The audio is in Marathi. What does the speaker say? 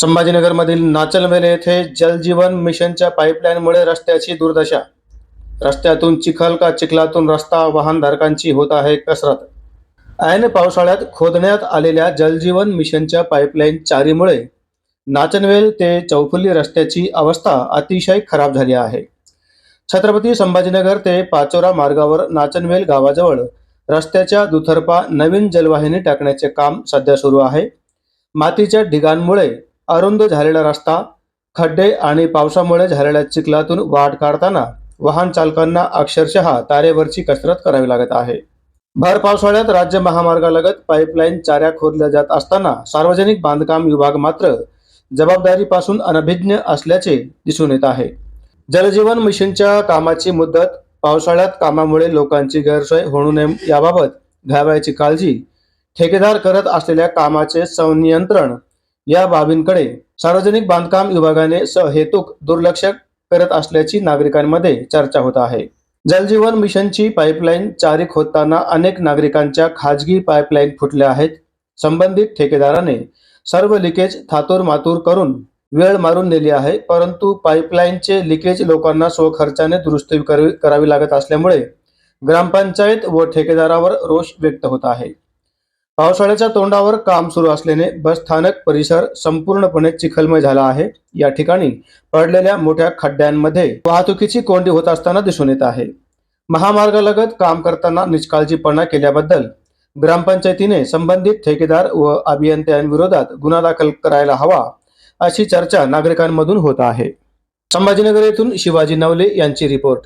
संभाजीनगरमधील नाचलवेल येथे जलजीवन मिशनच्या पाईपलाईनमुळे रस्त्याची दुर्दशा. रस्त्यातून चिखल का चिखलातून रस्ता वाहनधारकांची होत आहे कसरत. ऐन पावसाळ्यात खोदण्यात आलेल्या जलजीवन मिशनच्या पाईपलाईन चारीमुळे नाचनवेल ते चौफुली रस्त्याची अवस्था अतिशय खराब झाली आहे. छत्रपती संभाजीनगर ते पाचोरा मार्गावर नाचनवेल गावाजवळ रस्त्याच्या दुथर्पा नवीन जलवाहिनी टाकण्याचे काम सध्या सुरू आहे. मातीच्या ढिगांमुळे अरुंद झालेला रस्ता खड्डे आणि पावसामुळे झालेल्या चिखलातून वाट काढताना वाहन चालकांना अक्षरशः तारेवरची कसरत करावी लागत आहे. भर पावसाळ्यात राज्य महामार्गालगत पाईपलाईन चाऱ्या खोदल्या जात असताना सार्वजनिक बांधकाम विभाग मात्र जबाबदारीपासून अनभिज्ञ असल्याचे दिसून येत आहे. जलजीवन मिशनच्या कामाची मुदत पावसाळ्यात कामामुळे लोकांची गैरसोय होऊ नये याबाबत घ्यावयाची काळजी ठेकेदार करत असलेल्या कामाचे संनियंत्रण या बाबींकडे सार्वजनिक बांधकाम विभागाने सहेतुक दुर्लक्ष करत असल्याची नागरिकांमध्ये चर्चा होत आहे. जलजीवन मिशनची पाईपलाईन चारी खोदताना अनेक नागरिकांच्या खाजगी पाईपलाईन फुटल्या आहेत. संबंधित ठेकेदाराने सर्व लिकेज थातूर मातूर करून वेळ मारून नेली आहे परंतु पाईपलाईनचे लिकेज लोकांना स्वखर्चाने दुरुस्ती करावी करावी लागत असल्यामुळे ग्रामपंचायत व ठेकेदारावर रोष व्यक्त होत आहे. पावसाळ्याच्या तोंडावर काम सुरू असल्याने बसस्थानक परिसर संपूर्णपणे चिखलमय झाला आहे. या ठिकाणी पडलेल्या मोठ्या खड्ड्यांमध्ये वाहतुकीची कोंडी होत असताना दिसून येत आहे. महामार्गालगत काम करताना निष्काळजीपणा केल्याबद्दल ग्रामपंचायतीने संबंधित ठेकेदार व अभियंत्यांविरोधात गुन्हा दाखल करायला हवा अशी चर्चा नागरिकांमधून होत आहे. संभाजीनगर येथून शिवाजी नवले यांची रिपोर्ट.